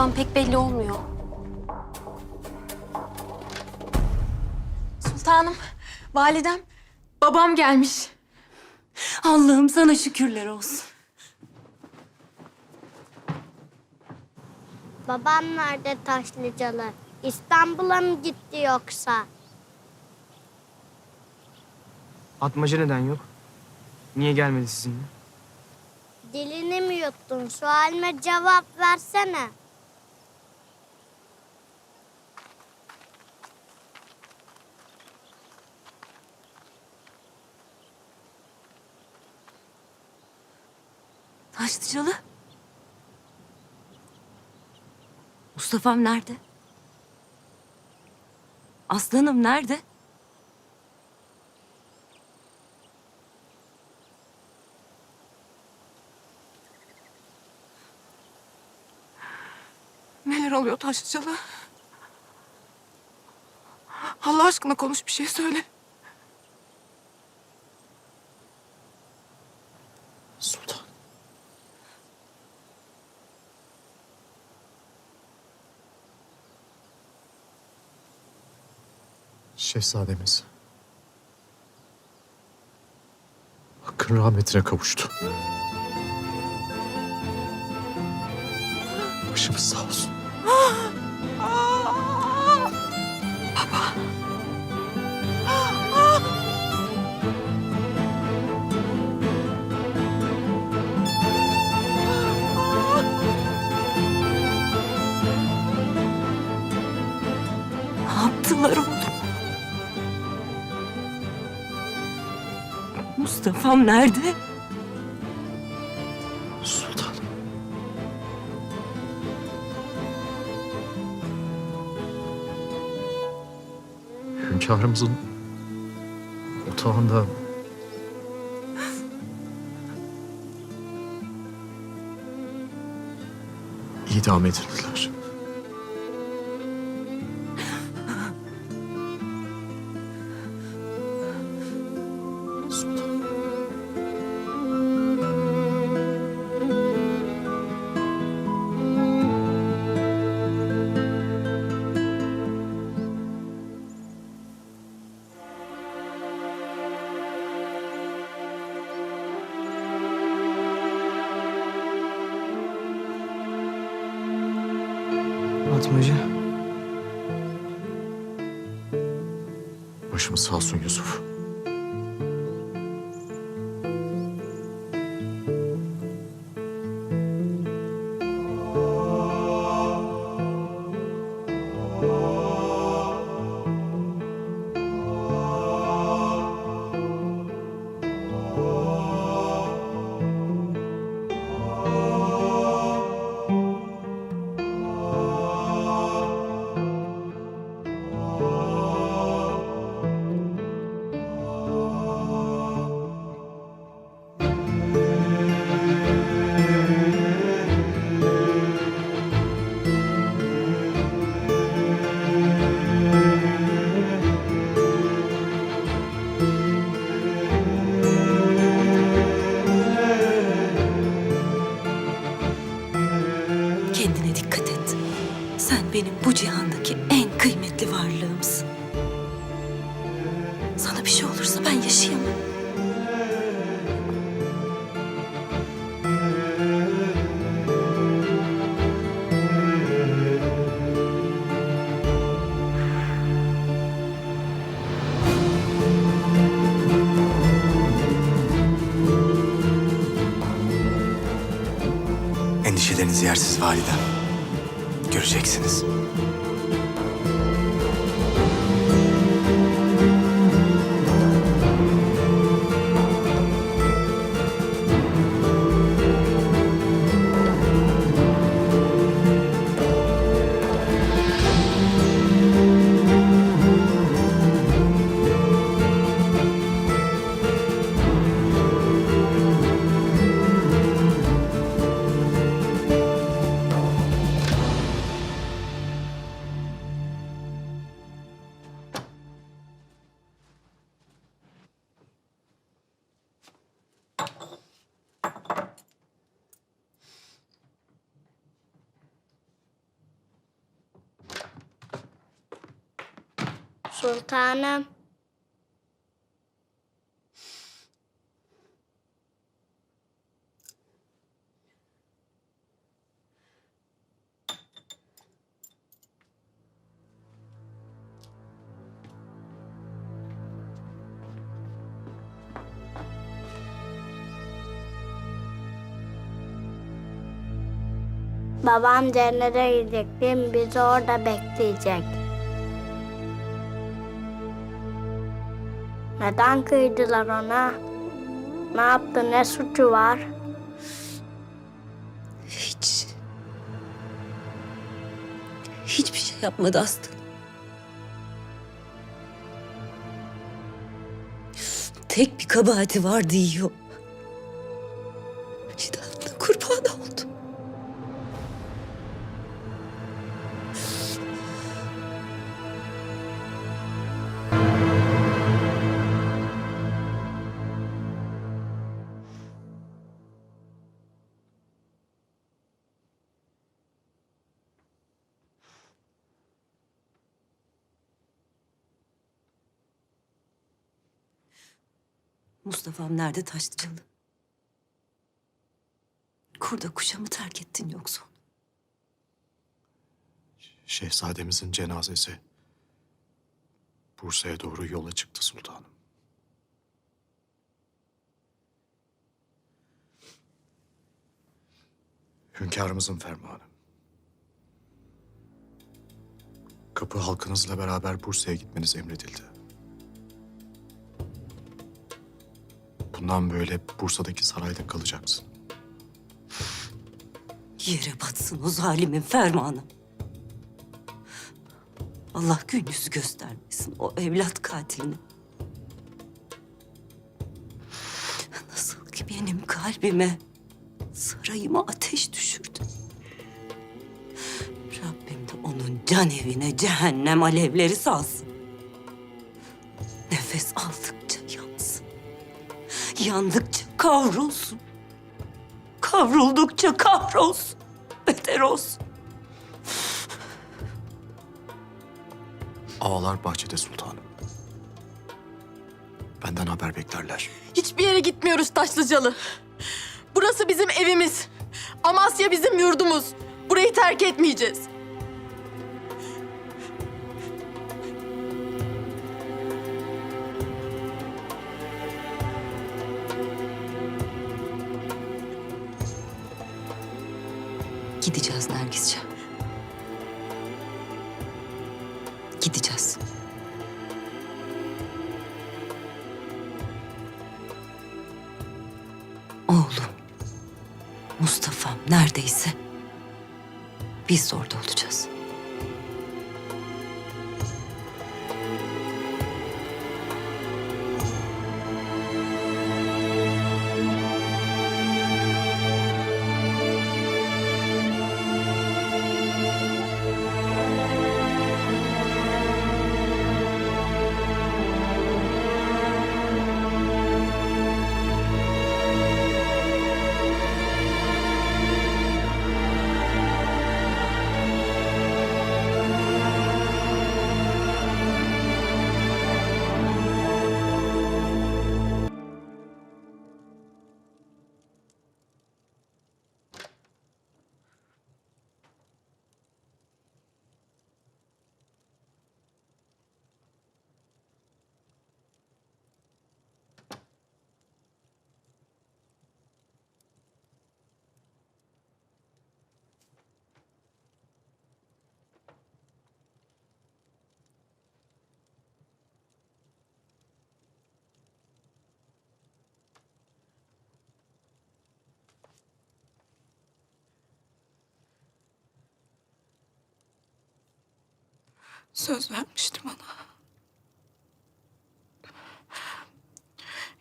Buradan pek belli olmuyor. Sultanım, validem, babam gelmiş. Allah'ım sana şükürler olsun. Babam nerede Taşlıcalı? İstanbul'a mı gitti yoksa? Atmaca neden yok? Niye gelmedi sizinle? Dilini mi yuttun? Sualime cevap versene. Taşlıcalı. Mustafa'm nerede? Aslanım nerede? Neler oluyor Taşlıcalı? Allah aşkına konuş bir şey söyle. Sultan. Şehzademiz. Hakkın rahmetine kavuştu. Başımız sağ olsun. Ne yaptılar Mustafa'm nerede? Sultan. Hünkârımızın otağında idam edildiler. Varlığımsın. Sana bir şey olursa ben yaşayamam. Endişeleriniz yersiz validem. Göreceksiniz. Sultanım. Babam cennete gidecek? Bizi orada bekleyecek. Neden kıydılar ona? Ne yaptı, ne suçu var? Hiç. Hiçbir şey yapmadı Aslı. Tek bir kabahati var diyor. Mustafa'm nerede Taşlıcalı? Kurda kuşa mı terk ettin yoksa onu? Şehzademizin cenazesi Bursa'ya doğru yola çıktı sultanım. Hünkârımızın fermanı. Kapı halkınızla beraber Bursa'ya gitmeniz emredildi. Bundan böyle Bursa'daki sarayda kalacaksın. Yere batsın o zalimin fermanı. Allah gün yüzü göstermesin o evlat katilini. Nasıl ki benim kalbime, sarayıma ateş düşürdü. Rabbim de onun can evine cehennem alevleri salsın. Yandıkça kavrulsun. Kavruldukça kahrolsun. Beter olsun. Ağalar bahçede sultanım. Benden haber beklerler. Hiçbir yere gitmiyoruz Taşlıcalı. Burası bizim evimiz. Amasya bizim yurdumuz. Burayı terk etmeyeceğiz. Gideceğiz Nergisciğim. Gideceğiz. Oğlum, Mustafa'm neredeyse biz orada olacağız. Söz vermiştim ona.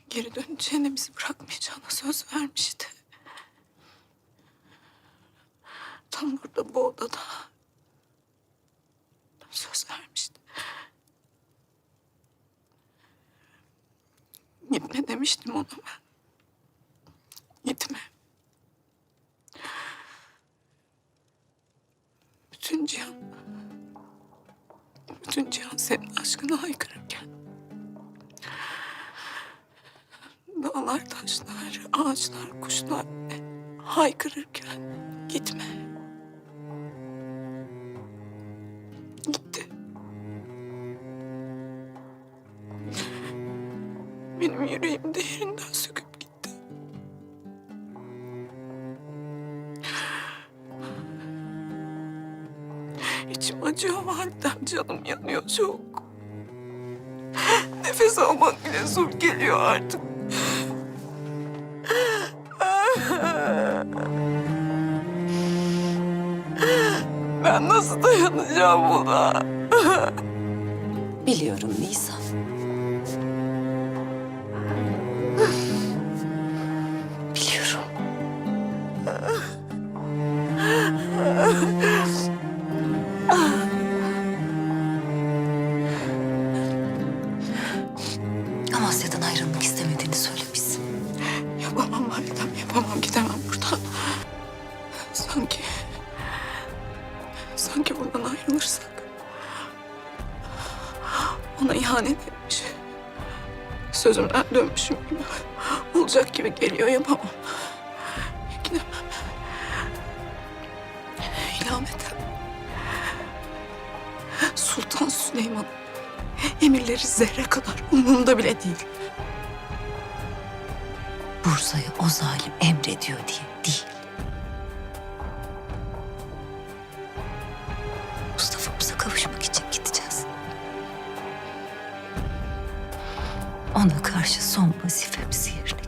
Geri döneceğine bizi bırakmayacağına söz vermişti. Tam burada bu odada. Söz vermişti. Gitme demiştim ona ben. Gitme. Bütün cihan... Senin aşkına haykırırken. Dağlar, taşlar, ağaçlar, kuşlar haykırırken gitme. Gitti. Benim yüreğim de acıyor validem, canım yanıyor çok. Nefes almak bile zor geliyor artık. Ben nasıl dayanacağım buna? Biliyorum Nisa. Sözümden dönmüşüm gibi. Olacak gibi geliyor, yapamam. Gidemem. İlhametem. Sultan Süleyman. Emirleri zerre kadar umurumda bile değil. Ona karşı son vazifemizi yerine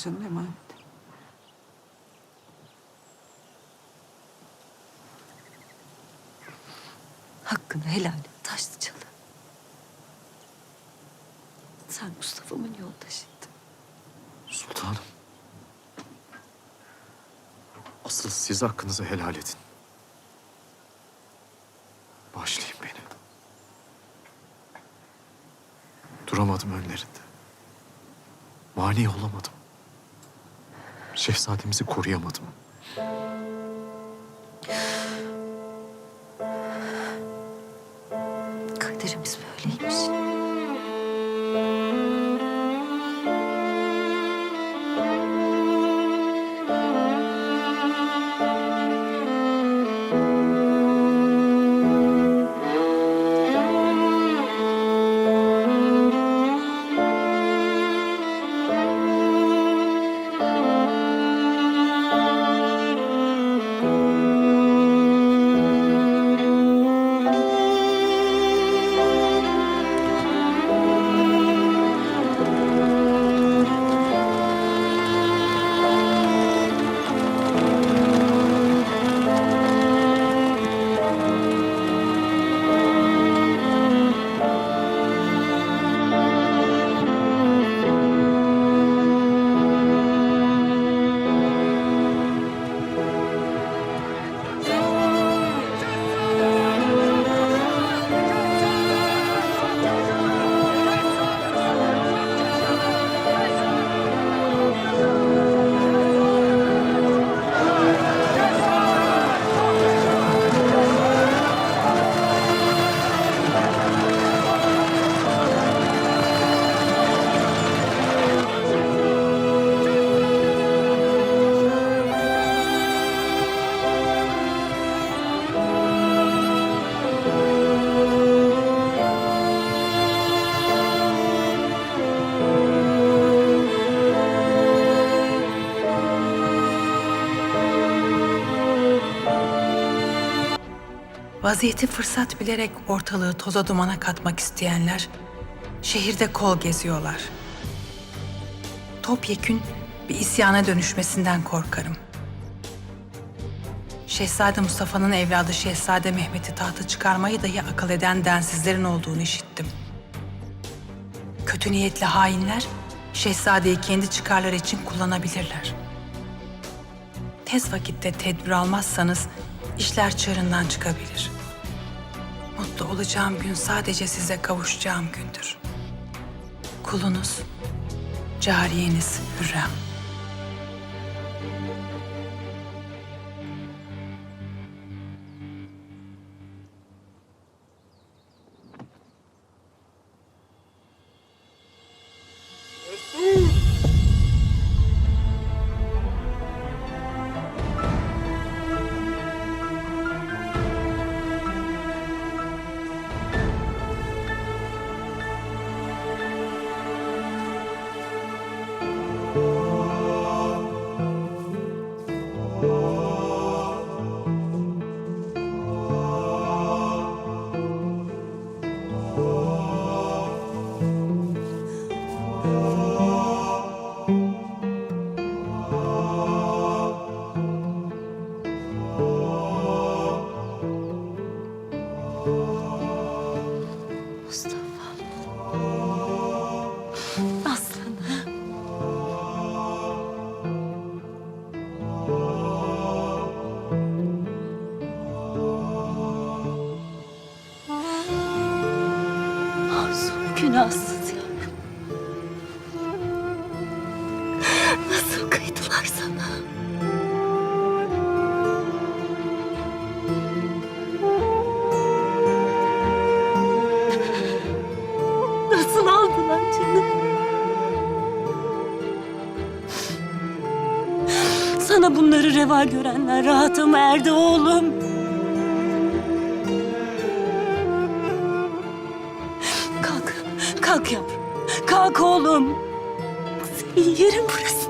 Atmacanın emaneti. Hakkını helal et Taşlıcalı. Sen Mustafa'mın yoldaşıydın. Sultanım. Asıl siz hakkınızı helal edin. Bağışlayın beni. Duramadım önlerinde. Mani olamadım. Şehzademizi koruyamadım. Vaziyeti fırsat bilerek ortalığı toza dumana katmak isteyenler şehirde kol geziyorlar. Topyekün bir isyana dönüşmesinden korkarım. Şehzade Mustafa'nın evladı Şehzade Mehmet'i tahta çıkarmayı dahi akıl eden densizlerin olduğunu işittim. Kötü niyetli hainler Şehzadeyi kendi çıkarları için kullanabilirler. Tez vakitte tedbir almazsanız işler çığırından çıkabilir. Mutlu olacağım gün sadece size kavuşacağım gündür. Kulunuz, cariyeniz Hürrem. Reva görenler rahata mı erdi oğlum? Kalk, kalk yavrum. Kalk oğlum. Senin yerin. Burası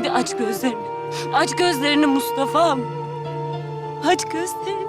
hadi aç gözlerini. Aç gözlerini Mustafa'm. Aç gözlerini.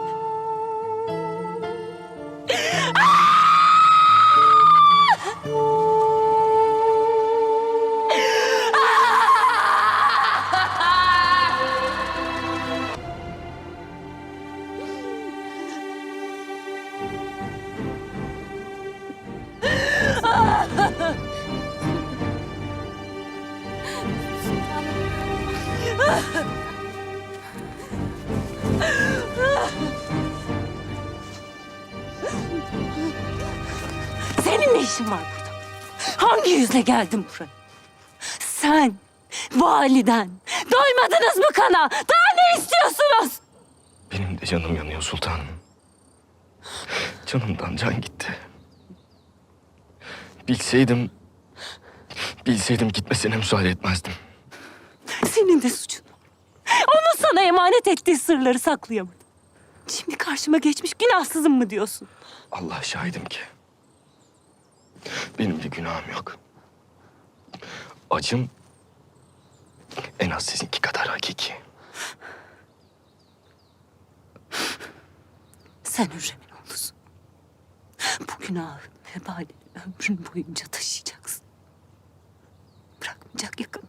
Hangi yüzle geldin buraya? Sen, validen, doymadınız mı kana? Daha ne istiyorsunuz? Benim de canım yanıyor sultanım. Canımdan can gitti. Bilseydim... Bilseydim gitmesine müsaade etmezdim. Senin de suçun. Onun sana emanet ettiği sırları saklayamadın. Şimdi karşıma geçmiş günahsızım mı diyorsun? Allah şahidim ki. Benim de günahım yok. Acım en az sizinki kadar hakiki. Sen Hürrem'in oğlusun. Bu günahın vebalini ömrün boyunca taşıyacaksın. Bırakmayacak yakın.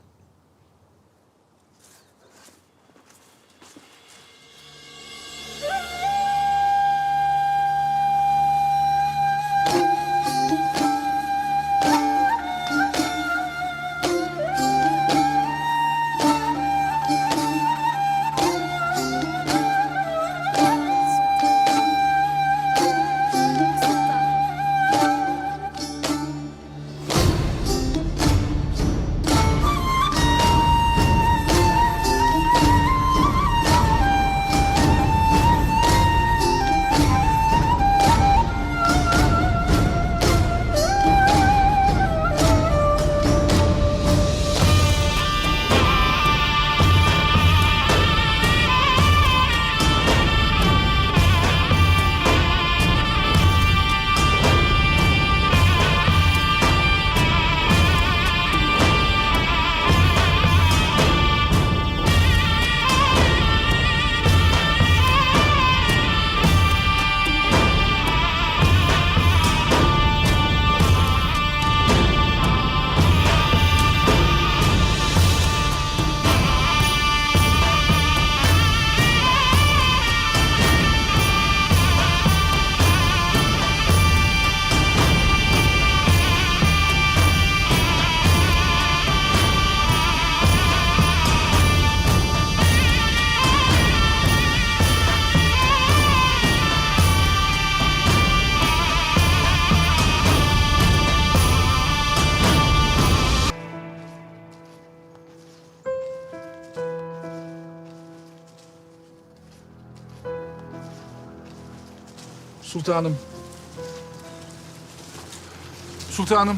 Sultanım. Sultanım.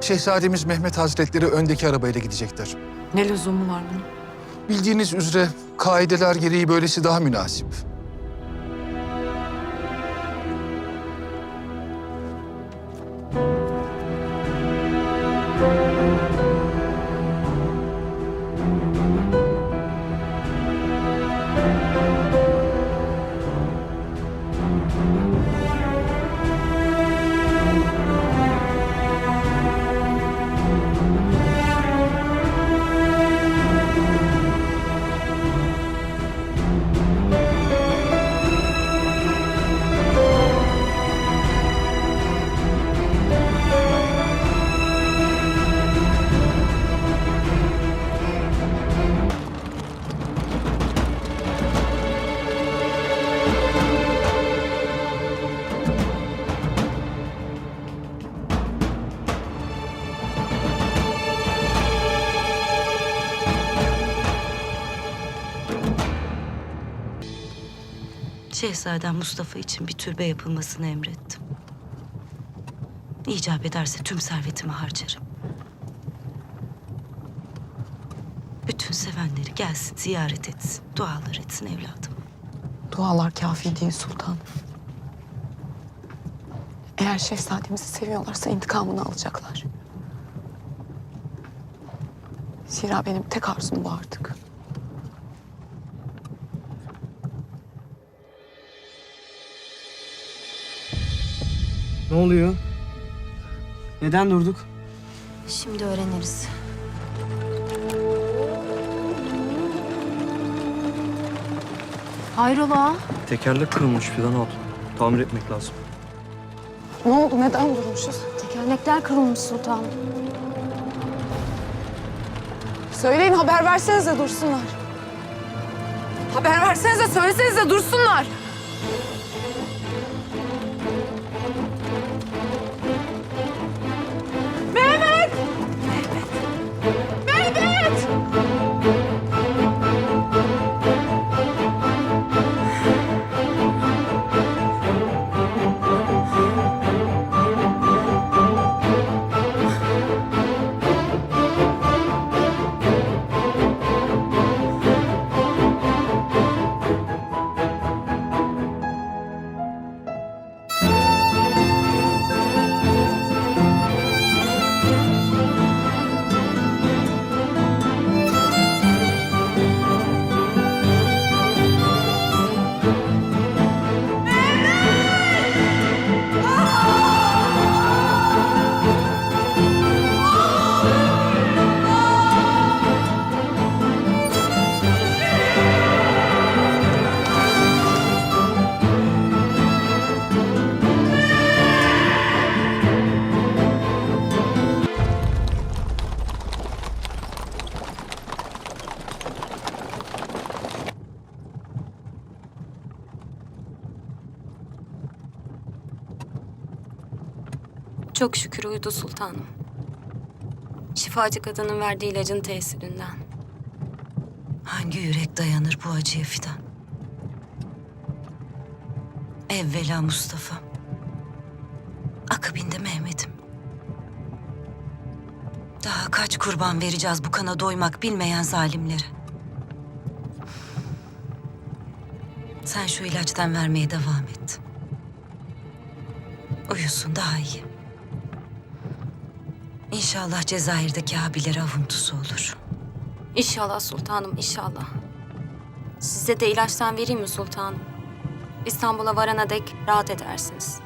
Şehzademiz Mehmet Hazretleri öndeki arabayla gidecekler. Ne lüzumu var bunun? Bildiğiniz üzere kaideler gereği böylesi daha münasip. Şehzadem Mustafa için bir türbe yapılmasını emrettim. İcap ederse tüm servetimi harcarım. Bütün sevenleri gelsin, ziyaret etsin, dualar etsin evladım. Dualar kafi değil sultanım. Eğer şehzademizi seviyorlarsa intikamını alacaklar. Zira benim tek arzum bu artık. Ne oluyor? Neden durduk? Şimdi öğreniriz. Hayrola? Tekerlek kırılmış Fidan abla. Tamir etmek lazım. Ne oldu? Neden durmuşuz? Tekerlekler kırılmış sultanım. Söyleyin haber versenize dursunlar. Haber versenize söylesenize dursunlar. Uyudu sultanım. Şifacı kadının verdiği ilacın tesirinden. Hangi yürek dayanır bu acıya Fidan? Evvela Mustafa. Akabinde Mehmet'im. Daha kaç kurban vereceğiz bu kana doymak bilmeyen zalimlere? Sen şu ilaçtan vermeye devam et. Uyusun daha iyi. İnşallah Cezayir'deki abileri avuntusu olur. İnşallah sultanım inşallah. Size de ilaçtan vereyim mi sultanım? İstanbul'a varana dek rahat edersiniz.